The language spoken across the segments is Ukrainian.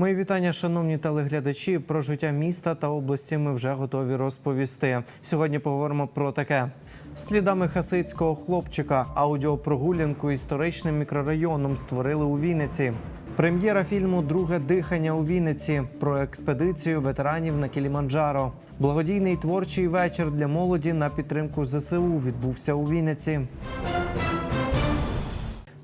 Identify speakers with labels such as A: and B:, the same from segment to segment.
A: Мої вітання, шановні телеглядачі. Про життя міста та області ми вже готові розповісти. Сьогодні поговоримо про таке: слідами хасидського хлопчика, аудіопрогулянку історичним мікрорайоном створили у Вінниці. Прем'єра фільму Друге дихання у Вінниці про експедицію ветеранів на Кіліманджаро. Благодійний творчий вечір для молоді на підтримку ЗСУ відбувся у Вінниці.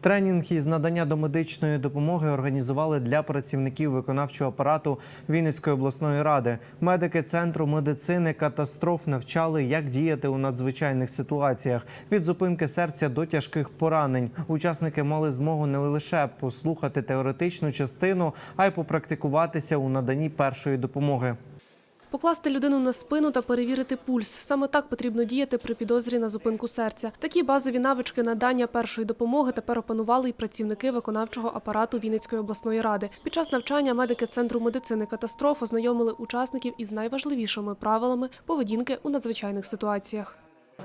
A: Тренінг із надання домедичної допомоги організували для працівників виконавчого апарату Вінницької обласної ради. Медики центру медицини катастроф навчали, як діяти у надзвичайних ситуаціях від зупинки серця до тяжких поранень. Учасники мали змогу не лише послухати теоретичну частину, а й попрактикуватися у наданні першої допомоги.
B: Покласти людину на спину та перевірити пульс. Саме так потрібно діяти при підозрі на зупинку серця. Такі базові навички надання першої допомоги тепер опанували й працівники виконавчого апарату Вінницької обласної ради. Під час навчання медики центру медицини катастроф ознайомили учасників із найважливішими правилами поведінки у надзвичайних ситуаціях.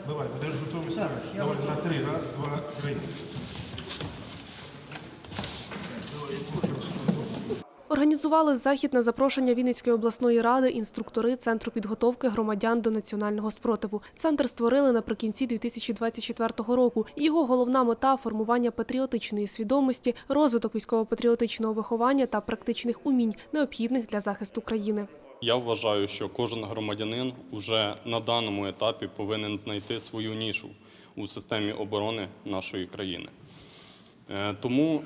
C: Давай, будеш готовий? Давай на три. Раз, два, три.
B: Організували захід на запрошення Вінницької обласної ради інструктори Центру підготовки громадян до національного спротиву. Центр створили наприкінці 2024 року. Його головна мета формування патріотичної свідомості, розвиток військово-патріотичного виховання та практичних умінь, необхідних для захисту країни.
D: Я вважаю, що кожен громадянин уже на даному етапі повинен знайти свою нішу у системі оборони нашої країни. Е, Тому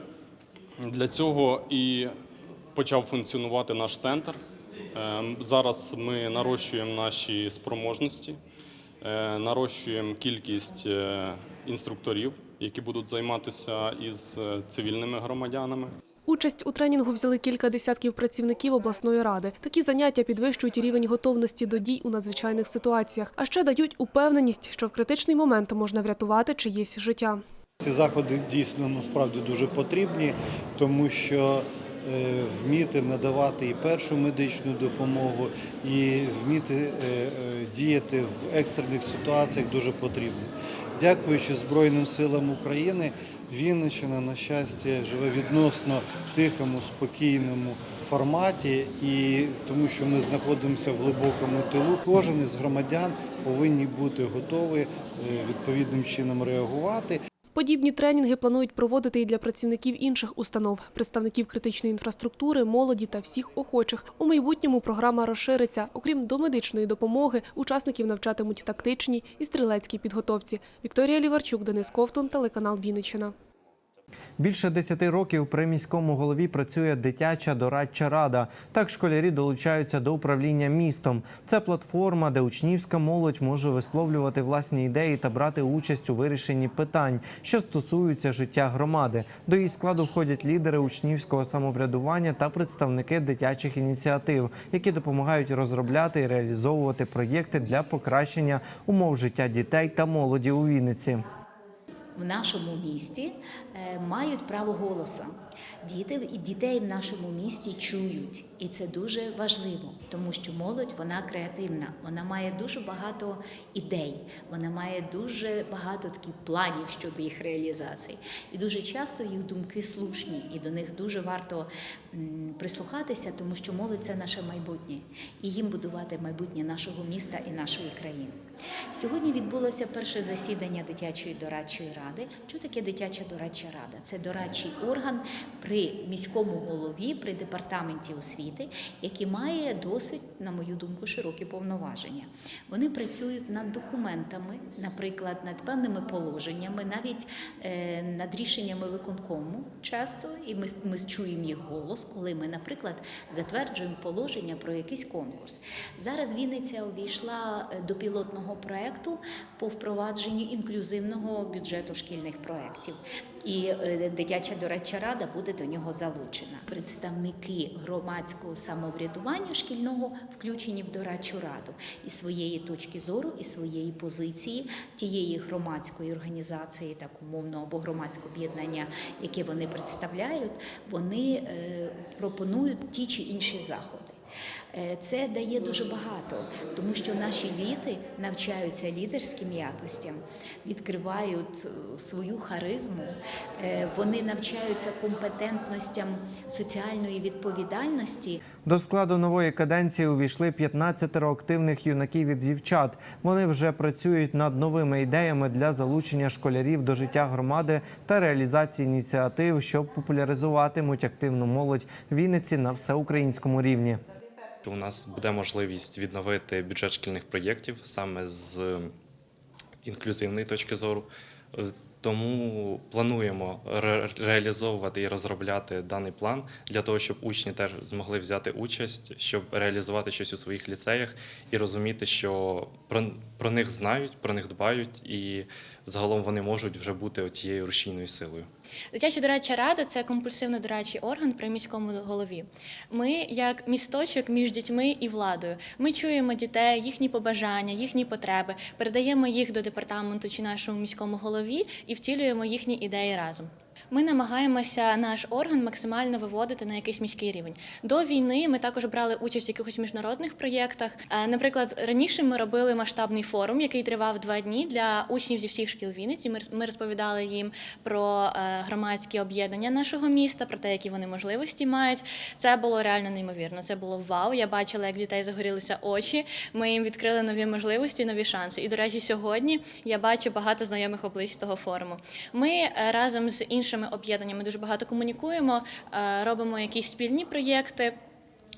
D: для цього і почав функціонувати наш центр. Е, Зараз ми нарощуємо наші спроможності, е, нарощуємо кількість е, інструкторів, які будуть займатися із цивільними громадянами.
B: Участь у тренінгу взяли кілька десятків працівників обласної ради. Такі заняття підвищують рівень готовності до дій у надзвичайних ситуаціях, а ще дають упевненість, що в критичний момент можна врятувати чиєсь життя.
E: Ці заходи дійсно насправді дуже потрібні, тому що вміти надавати і першу медичну допомогу, і вміти е, е, діяти в екстрених ситуаціях дуже потрібно. Дякуючи Збройним силам України, Вінниччина, на щастя, живе відносно тихому, спокійному форматі, і тому що ми знаходимося в глибокому тилу, кожен із громадян повинні бути готові е, відповідним чином реагувати.
B: Подібні тренінги планують проводити і для працівників інших установ, представників критичної інфраструктури, молоді та всіх охочих. У майбутньому програма розшириться. Окрім домедичної допомоги, учасників навчатимуть тактичній і стрілецькій підготовці. Вікторія Ліварчук, Денис Ковтун, телеканал Вінниччина.
A: Більше 10 років при міському голові працює дитяча дорадча рада. Так школярі долучаються до управління містом. Це платформа, де учнівська молодь може висловлювати власні ідеї та брати участь у вирішенні питань, що стосуються життя громади. До її складу входять лідери учнівського самоврядування та представники дитячих ініціатив, які допомагають розробляти і реалізовувати проєкти для покращення умов життя дітей та молоді у Вінниці.
F: В нашому місті е, мають право голоса. Діти і дітей в нашому місті чують, і це дуже важливо, тому що молодь вона креативна, вона має дуже багато ідей, вона має дуже багато таких планів щодо їх реалізації. І дуже часто їх думки слушні, і до них дуже варто прислухатися, тому що молодь це наше майбутнє, і їм будувати майбутнє нашого міста і нашої країни. Сьогодні відбулося перше засідання дитячої дорадчої ради. Що таке дитяча дорадча рада? Це дорадчий орган при міському голові, при департаменті освіти, який має досить, на мою думку, широкі повноваження. Вони працюють над документами, наприклад, над певними положеннями, навіть е, над рішеннями виконкому часто, і ми, ми чуємо їх голос, коли ми, наприклад, затверджуємо положення про якийсь конкурс. Зараз Вінниця увійшла е, до пілотного проекту по впровадженню інклюзивного бюджету шкільних проєктів. І е, дитяча дорадча рада буде до нього залучена. Представники громадського самоврядування шкільного включені в дорадчу раду і своєї точки зору, і своєї позиції тієї громадської організації, так умовно або громадського об'єднання, яке вони представляють, вони е, пропонують ті чи інші заходи. Е, Це дає дуже багато, тому що наші діти навчаються лідерським якостям, відкривають е, свою харизму, е, вони навчаються компетентностям соціальної відповідальності.
A: До складу нової каденції увійшли 15 активних юнаків і дівчат. Вони вже працюють над новими ідеями для залучення школярів до життя громади та реалізації ініціатив, що популяризуватимуть активну молодь Вінниці на всеукраїнському рівні.
G: У нас буде можливість відновити бюджет шкільних проєктів саме з інклюзивної точки зору. Е, Тому плануємо ре- реалізовувати і розробляти даний план для того, щоб учні теж змогли взяти участь, щоб реалізувати щось у своїх ліцеях і розуміти, що про, про них знають, про них дбають, і загалом вони можуть вже бути тією рушійною силою.
H: Дитяча дорадча рада це компульсивно дорадчий орган при міському голові. Ми, як місточок між дітьми і владою, ми чуємо дітей, їхні побажання, їхні потреби, передаємо їх до департаменту чи нашому міському голові і втілюємо їхні ідеї разом. Ми намагаємося наш орган максимально виводити на якийсь міський рівень. До війни ми також брали участь в якихось міжнародних проєктах. Е, Наприклад, раніше ми робили масштабний форум, який тривав два дні для учнів зі всіх шкіл Вінниці. Ми розповідали їм про е, громадські об'єднання нашого міста, про те, які вони можливості мають. Це було реально неймовірно. Це було вау. Я бачила, як дітей загорілися очі. Ми їм відкрили нові можливості, нові шанси. І, до речі, сьогодні я бачу багато знайомих облич того форуму. Ми е, разом з іншими об'єднаннями дуже багато комунікуємо, е, робимо якісь спільні проєкти.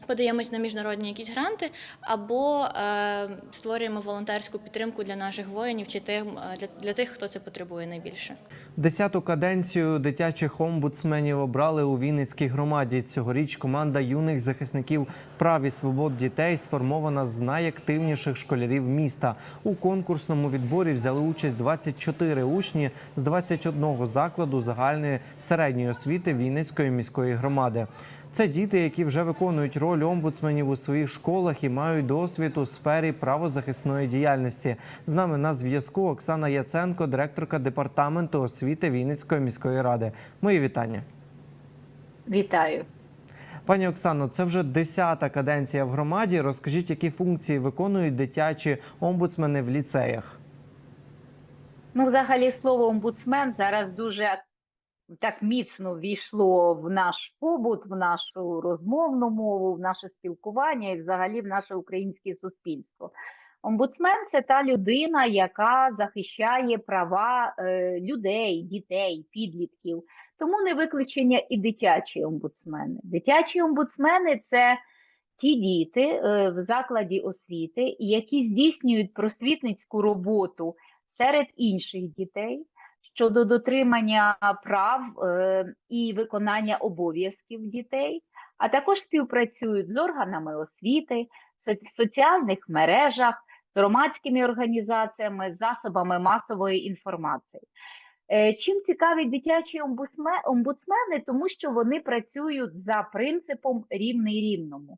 H: Подаємось на міжнародні якісь гранти або е, створюємо волонтерську підтримку для наших воїнів чи тим е, для, для тих, хто це потребує найбільше.
A: Десяту каденцію дитячих омбудсменів обрали у Вінницькій громаді. Цьогоріч команда юних захисників прав і свобод дітей сформована з найактивніших школярів міста. У конкурсному відборі взяли участь 24 учні з 21 закладу загальної середньої освіти Вінницької міської громади. Це діти, які вже виконують роль омбудсменів у своїх школах і мають досвід у сфері правозахисної діяльності. З нами на зв'язку Оксана Яценко, директорка департаменту освіти Вінницької міської ради. Мої вітання.
I: Вітаю.
A: Пані Оксано, це вже десята каденція в громаді. Розкажіть, які функції виконують дитячі омбудсмени в ліцеях?
I: Ну, взагалі, слово омбудсмен зараз дуже так міцно ввійшло в наш побут, в нашу розмовну мову, в наше спілкування і взагалі в наше українське суспільство. Омбудсмен це та людина, яка захищає права е, людей, дітей, підлітків. Тому не виключення і дитячі омбудсмени. Дитячі омбудсмени це ті діти е, в закладі освіти, які здійснюють просвітницьку роботу серед інших дітей щодо дотримання прав е, і виконання обов'язків дітей, а також співпрацюють з органами освіти, в соціальних мережах, з громадськими організаціями, засобами масової інформації. Е, Чим цікаві дитячі омбудсмени, тому що вони працюють за принципом рівний рівному.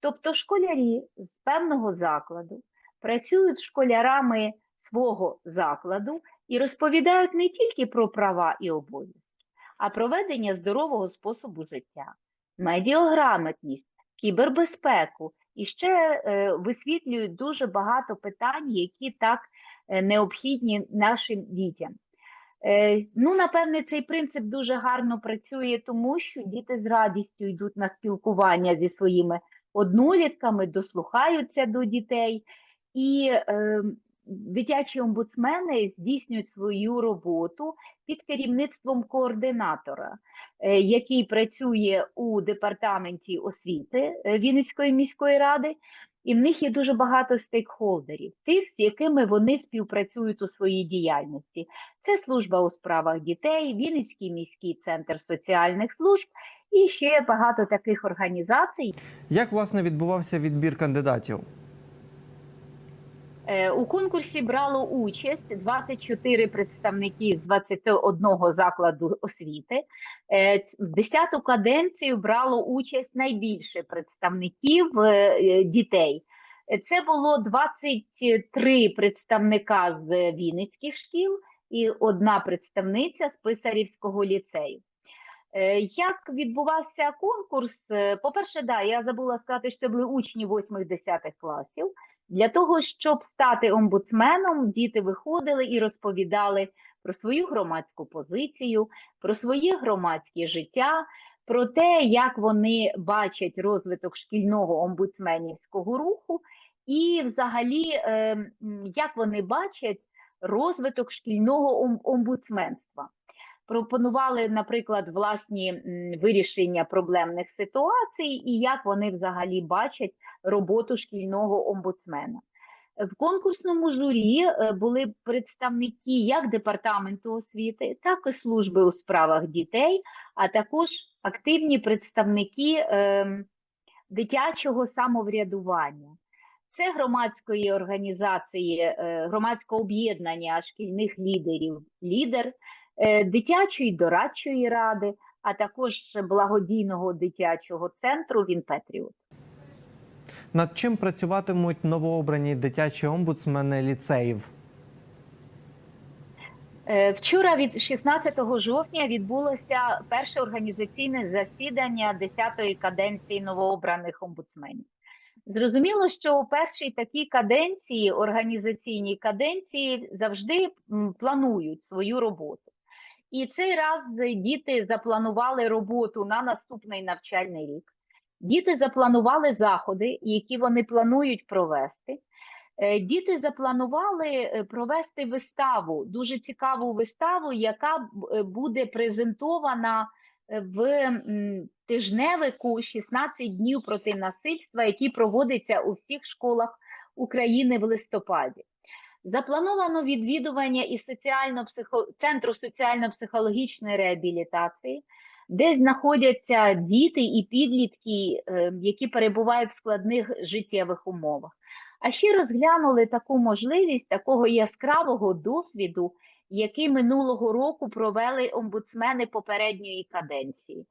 I: Тобто школярі з певного закладу працюють з школярами свого закладу і розповідають не тільки про права і обов'язки, а про ведення здорового способу життя, медіограмотність, кібербезпеку і ще е, висвітлюють дуже багато питань, які так е, необхідні нашим дітям. Е, ну, напевне, цей принцип дуже гарно працює, тому що діти з радістю йдуть на спілкування зі своїми однолітками, дослухаються до дітей, і е, дитячі омбудсмени здійснюють свою роботу під керівництвом координатора, е, який працює у департаменті освіти е, Вінницької міської ради. І в них є дуже багато стейкхолдерів, тих, з якими вони співпрацюють у своїй діяльності. Це служба у справах дітей, Вінницький міський центр соціальних служб і ще багато таких організацій.
A: Як власне відбувався відбір кандидатів?
I: Е, У конкурсі брало участь 24 представники з 21 закладу освіти. Е, В 10-ту каденцію брало участь найбільше представників е, дітей. Це було 23 представника з Вінницьких шкіл і одна представниця з Писарівського ліцею. Як відбувався конкурс? Е, По-перше, да, я забула сказати, що це були учні 8-10 класів. Для того, щоб стати омбудсменом, діти виходили і розповідали про свою громадську позицію, про своє громадське життя, про те, як вони бачать розвиток шкільного омбудсменівського руху, і взагалі, е, як вони бачать розвиток шкільного омбудсменства. Пропонували, наприклад, власні вирішення проблемних ситуацій і як вони взагалі бачать роботу шкільного омбудсмена. В конкурсному журі е, були представники як департаменту освіти, так і служби у справах дітей, а також активні представники ем, дитячого самоврядування. Це громадської організації, е, громадського об'єднання шкільних лідерів лідер, дитячої дорадчої ради, а також благодійного дитячого центру Вінпетріот.
A: Над чим працюватимуть новообрані дитячі омбудсмени ліцеїв?
I: Е, Вчора від 16 жовтня відбулося перше організаційне засідання 10-ї каденції новообраних омбудсменів. Зрозуміло, що у першій такій каденції, організаційній каденції, завжди планують свою роботу. І цей раз діти запланували роботу на наступний навчальний рік. Діти запланували заходи, які вони планують провести. Е, Діти запланували е, провести виставу, дуже цікаву виставу, яка е, буде презентована в тижневику 16 днів проти насильства, який проводиться у всіх школах України в листопаді. Заплановано відвідування і соціально центру соціально-психологічної реабілітації, де знаходяться діти і підлітки, е, які перебувають в складних життєвих умовах. А ще розглянули таку можливість такого яскравого досвіду, який минулого року провели омбудсмени попередньої каденції.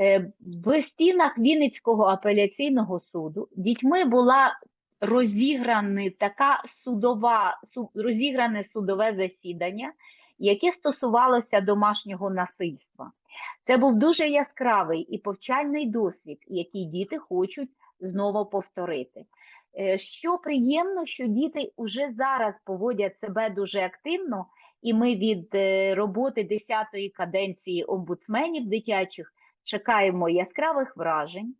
I: Е, В стінах Вінницького апеляційного суду дітьми була розіграна така судова, су- розігране судове засідання, яке стосувалося домашнього насильства. Це був дуже яскравий і повчальний досвід, який діти хочуть знову повторити. Е, Що приємно, що діти вже зараз поводять себе дуже активно, і ми від е, роботи 10-ї каденції омбудсменів дитячих чекаємо яскравих вражень,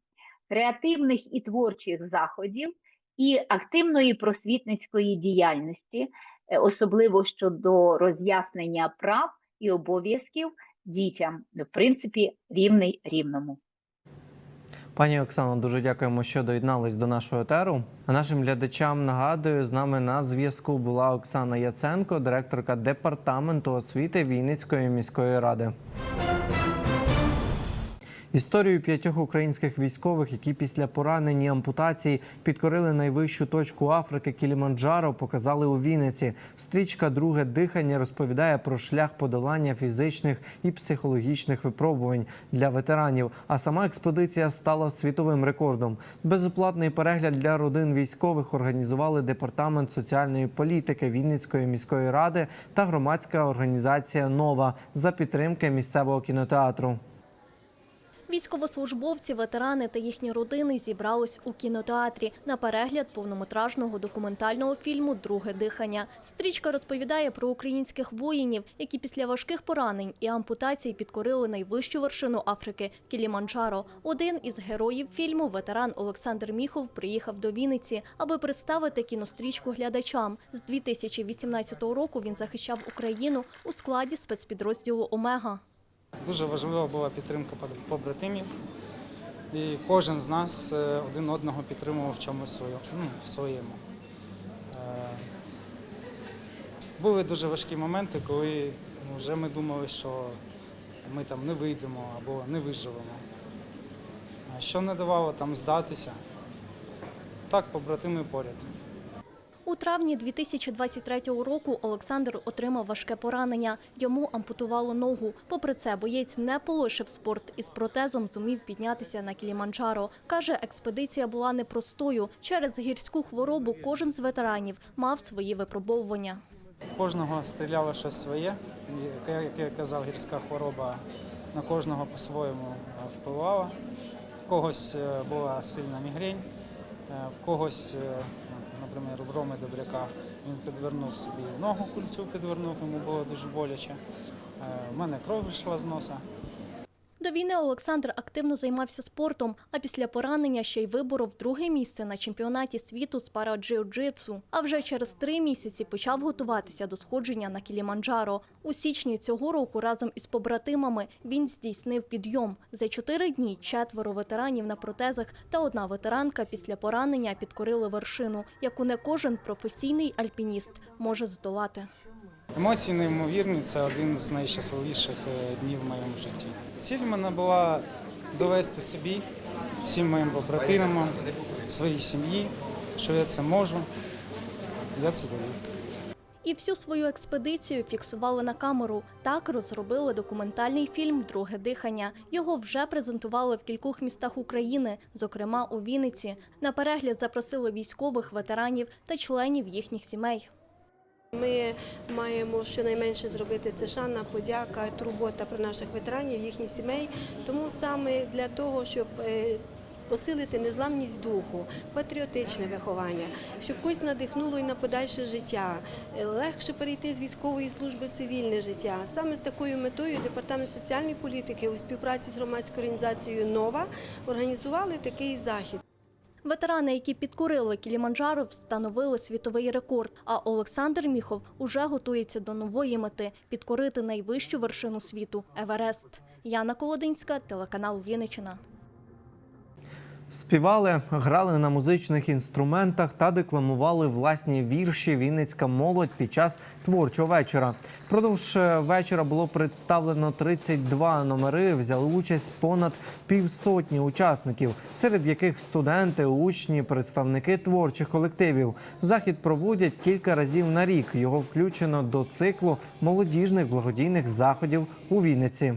I: креативних і творчих заходів і активної просвітницької діяльності, е, особливо щодо роз'яснення прав і обов'язків дітям, в принципі, рівний рівному.
A: Пані Оксано, дуже дякуємо, що доєднались до нашого етеру. А нашим глядачам нагадую, з нами на зв'язку була Оксана Яценко, директорка департаменту освіти Вінницької міської ради. Історію п'ятьох українських військових, які після поранень і ампутації підкорили найвищу точку Африки Кіліманджаро, показали у Вінниці. Стрічка Друге дихання розповідає про шлях подолання фізичних і психологічних випробувань для ветеранів. А сама експедиція стала світовим рекордом. Безоплатний перегляд для родин військових організували департамент соціальної політики Вінницької міської ради та громадська організація Нова за підтримки місцевого кінотеатру.
J: Військовослужбовці, ветерани та їхні родини зібрались у кінотеатрі на перегляд повнометражного документального фільму Друге дихання. Стрічка розповідає про українських воїнів, які після важких поранень і ампутацій підкорили найвищу вершину Африки Кіліманджаро. Один із героїв фільму, ветеран Олександр Міхов, приїхав до Вінниці, аби представити кінострічку глядачам. З 2018 року він захищав Україну у складі спецпідрозділу Омега.
K: Дуже важлива була підтримка побратимів, і кожен з нас е, один одного підтримував в чомусь ну, своєму. Е, Були дуже важкі моменти, коли ну, вже ми думали, що ми там не вийдемо або не виживемо. Що не давало там здатися? Так, побратими поряд.
J: У травні 2023 року Олександр отримав важке поранення. Йому ампутувало ногу. Попри це, боєць не полишив спорт і з протезом зумів піднятися на Кіліманджаро. Каже, експедиція була непростою. Через гірську хворобу кожен з ветеранів мав свої випробовування.
K: Кожного стріляло щось своє, як я казав, гірська хвороба на кожного по-своєму впливала. В когось е, була сильна мігрень, е, в когось, е, наприклад, Роми Добряка, він підвернув собі ногу кульцю, підвернув, йому було дуже боляче. У мене кров йшла з носа.
J: До війни Олександр активно займався спортом, а після поранення ще й виборов друге місце на чемпіонаті світу з параджиу-джитсу. А вже через три місяці почав готуватися до сходження на Кіліманджаро. У січні цього року разом із побратимами він здійснив підйом. За чотири дні четверо ветеранів на протезах та одна ветеранка після поранення підкорили вершину, яку не кожен професійний альпініст може здолати.
K: Емоції неймовірні, це один з найщасливіших е, днів в моєму житті. Ціль в мене була довести собі, всім моїм побратимам, своїй сім'ї, що я це можу. Я це довів.
J: І всю свою експедицію фіксували на камеру. Так розробили документальний фільм Друге дихання. Його вже презентували в кількох містах України, зокрема у Вінниці. На перегляд запросили військових, ветеранів та членів їхніх сімей.
L: Ми маємо щонайменше зробити це шана, подяка, турбота про наших ветеранів, їхніх сімей. Тому саме для того, щоб е, посилити незламність духу, патріотичне виховання, щоб когось надихнуло і на подальше життя, е, легше перейти з військової служби в цивільне життя. Саме з такою метою департамент соціальної політики у співпраці з громадською організацією Нова організували такий захід.
J: Ветерани, які підкорили Кіліманджаро, встановили світовий рекорд. А Олександр Міхов уже готується до нової мети підкорити найвищу вершину світу Еверест. Яна Колодинська, телеканал Вінниччина.
A: Співали, грали на музичних інструментах та декламували власні вірші Вінницька молодь під час творчого вечора. Продовж е, вечора було представлено 32 номери. Взяли участь понад півсотні учасників, серед яких студенти, учні, представники творчих колективів. Захід проводять кілька разів на рік. Його включено до циклу молодіжних благодійних заходів у Вінниці.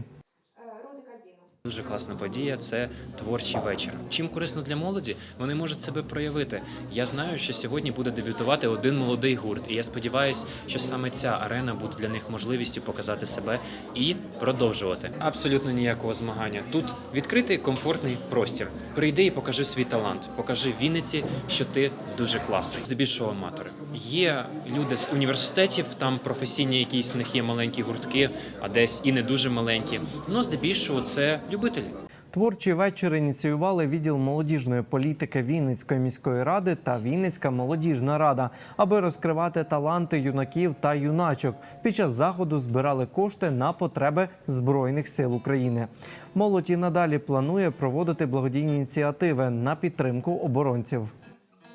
M: Дуже класна подія це творчий вечір. Чим корисно для молоді, вони можуть себе проявити. Я знаю, що сьогодні буде дебютувати один молодий гурт, і я сподіваюся, що саме ця арена буде для них можливістю показати себе і продовжувати. Абсолютно ніякого змагання. Тут відкритий комфортний простір. Прийди і покажи свій талант, покажи Вінниці, що ти дуже класний. Здебільшого аматори. Є люди з університетів, там професійні якісь в них є маленькі гуртки, а десь і не дуже маленькі. Ну здебільшого це любителі.
A: Творчий вечір ініціювали відділ молодіжної політики Вінницької міської ради та Вінницька молодіжна рада, аби розкривати таланти юнаків та юначок. Під час заходу збирали кошти на потреби збройних сил України. Молодь і надалі планує проводити благодійні ініціативи на підтримку оборонців.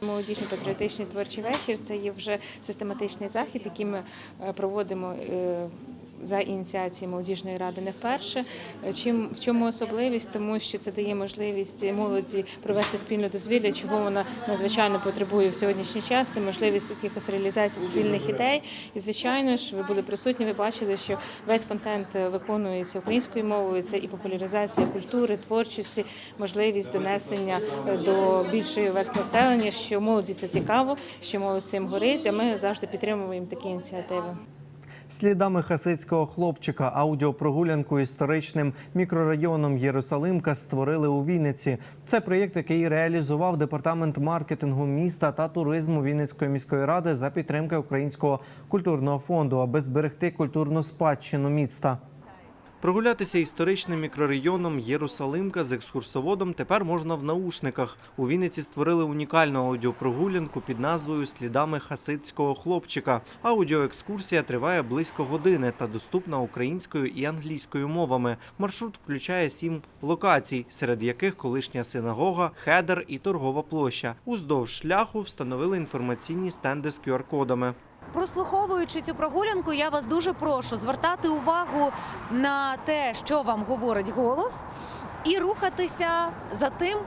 N: Молодіжний патріотичний творчий вечір. Це є вже систематичний захід, який ми е, проводимо е, за ініціації молодіжної ради не вперше. Чим в чому особливість? Тому що це дає можливість молоді провести спільне дозвілля, чого вона надзвичайно потребує в сьогоднішній час. Це можливість якихось реалізації спільних ідей. І звичайно ж, ви були присутні. Ви бачили, що весь контент виконується українською мовою. Це і популяризація культури, творчості, можливість донесення до більшої верст населення, що молоді це цікаво, що молодь цим горить. А ми завжди підтримуємо такі ініціативи.
A: Слідами хасидського хлопчика аудіопрогулянку історичним мікрорайоном Єрусалимка створили у Вінниці. Це проєкт, який реалізував департамент маркетингу міста та туризму Вінницької міської ради за підтримки Українського культурного фонду, аби зберегти культурну спадщину міста. Прогулятися історичним мікрорайоном Єрусалимка з екскурсоводом тепер можна в наушниках. У Вінниці створили унікальну аудіопрогулянку під назвою Слідами хасидського хлопчика. Аудіоекскурсія триває близько години та доступна українською і англійською мовами. Маршрут включає сім локацій, серед яких колишня синагога, хедер і торгова площа. Уздовж шляху встановили інформаційні стенди з QR-кодами.
O: Прослуховуючи цю прогулянку, я вас дуже прошу звертати увагу на те, що вам говорить голос, і рухатися за тим,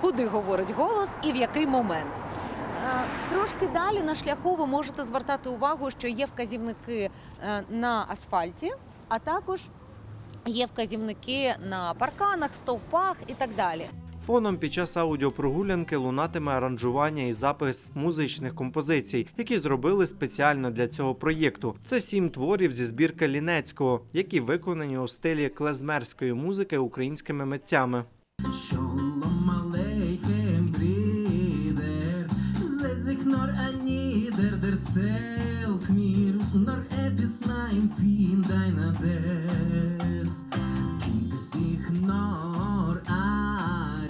O: куди говорить голос і в який момент. Е, Трошки далі на шляху ви можете звертати увагу, що є вказівники е, на асфальті, а також є вказівники на парканах, стовпах і так далі.
A: Фоном під час аудіопрогулянки лунатиме аранжування і запис музичних композицій, які зробили спеціально для цього проєкту. Це сім творів зі збірки Лінецького, які виконані у стилі клезмерської музики українськими митцями.
P: Shalom Aleichem Brider Seid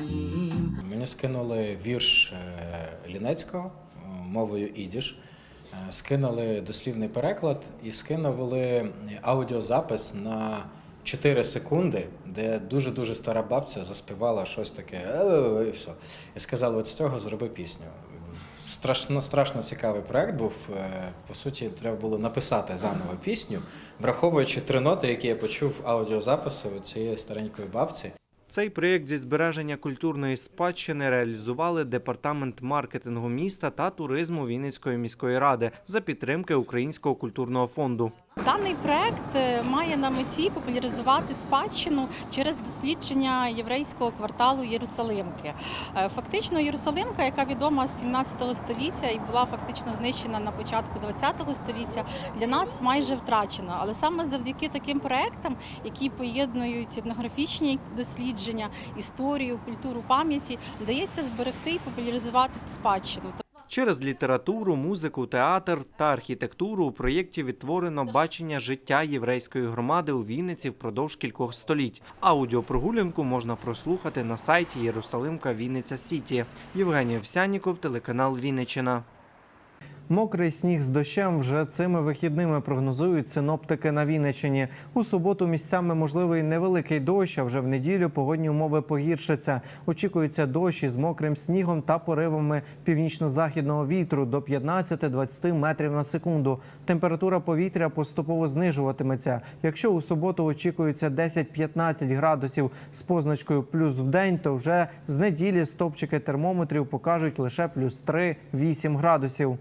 P: Arim
Q: Мені скинули вірш е, Лінецького е, мовою ідіш, е, скинули дослівний переклад і скинули аудіозапис на 4 секунди, де дуже-дуже стара бабця заспівала щось таке, і все. І сказали, от з цього зроби пісню. Страшно, страшно цікавий проект був. По суті, треба було написати заново пісню, враховуючи три ноти, які я почув в аудіозапису цієї старенької бабці.
A: Цей проєкт зі збереження культурної спадщини реалізували департамент маркетингу міста та туризму Вінницької міської ради за підтримки Українського культурного фонду.
R: Даний проект е, має на меті популяризувати спадщину через дослідження єврейського кварталу Єрусалимки. Е, Фактично, Єрусалимка, яка відома з 17 століття і була фактично знищена на початку 20 століття, для нас майже втрачена. Але саме завдяки таким проектам, які поєднують етнографічні дослідження, історію, культуру пам'яті, вдається зберегти і популяризувати спадщину.
A: Через літературу, музику, театр та архітектуру у проєкті відтворено бачення життя єврейської громади у Вінниці впродовж кількох століть. Аудіопрогулянку можна прослухати на сайті Єрусалимка Вінниця Сіті. Євгеній Овсяніков, телеканал Вінниччина. Мокрий сніг з дощем вже цими вихідними прогнозують синоптики на Вінниччині. У суботу місцями можливий невеликий дощ, а вже в неділю погодні умови погіршаться. Очікується дощ із мокрим снігом та поривами північно-західного вітру до 15-20 метрів на секунду. Температура повітря поступово знижуватиметься. Якщо у суботу очікується 10-15 градусів з позначкою плюс в день, то вже з неділі стопчики термометрів покажуть лише плюс 3-8 градусів.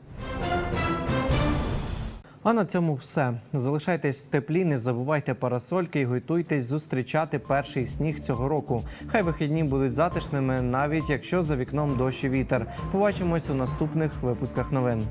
A: А на цьому все. Залишайтесь в теплі, не забувайте парасольки і готуйтесь зустрічати перший сніг цього року. Хай вихідні будуть затишними, навіть якщо за вікном дощ і вітер. Побачимось у наступних випусках новин.